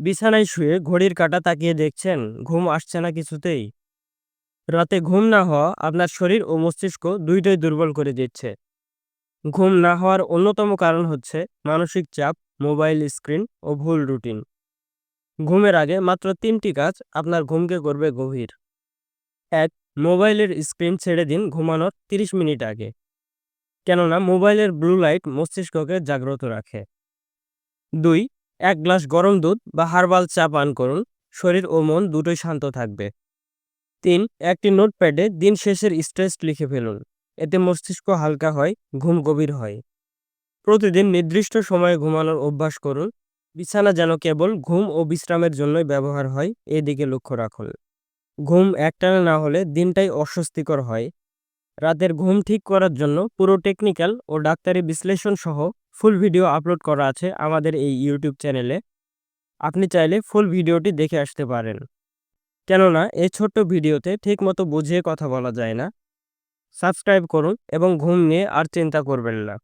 বিছানায় শুয়ে ঘড়ির কাঁটা তাকিয়ে দেখছেন, ঘুম আসছে না কিছুতেই। রাতে ঘুম না হওয়া আপনার শরীর ও মস্তিষ্ক দুইটাই দুর্বল করে দিচ্ছে। ঘুম না হওয়ার অন্যতম কারণ হচ্ছে মানসিক চাপ, মোবাইল স্ক্রিন ও ভুল রুটিন। ঘুমের আগে মাত্র তিনটি কাজ আপনার ঘুমকে করবে গভীর। এক, মোবাইলের স্ক্রিন ছেড়ে দিন ঘুমানোর 30 মিনিট আগে। কেননা মোবাইলের ব্লু লাইট মস্তিষ্ককে জাগ্রত রাখে। দুই এক গ্লাস গরম দুধ বা হার্বাল চা পান করুন। শরীর ও মন দুটোই শান্ত থাকবে। তিন, একটি নোটপ্যাডে দিন শেষের স্ট্রেস লিখে ফেলুন। এতে মস্তিষ্ক হালকা হয়, ঘুম গভীর হয়। প্রতিদিন নির্দিষ্ট সময়ে ঘুমানোর অভ্যাস করুন। বিছানা যেন কেবল ঘুম ও বিশ্রামের জন্যই ব্যবহার হয় এদিকে লক্ষ্য রাখুন। ঘুম একটানা না হলে দিনটাই অস্বস্তিকর হয়। রাতের ঘুম ঠিক করার জন্য পুরো টেকনিক্যাল ও ডাক্তারি বিশ্লেষণ সহ ফুল ভিডিও আপলোড করা আছে আমাদের এই ইউটিউব চ্যানেলে আপনি চাইলে ফুল ভিডিওটি দেখে আসতে পারেন। কেননা, এই ছোট্ট ভিডিওতে ঠিকমতো বুঝিয়ে কথা বলা যায় না। সাবস্ক্রাইব করুন এবং ঘুম নিয়ে আর চিন্তা করবেন না।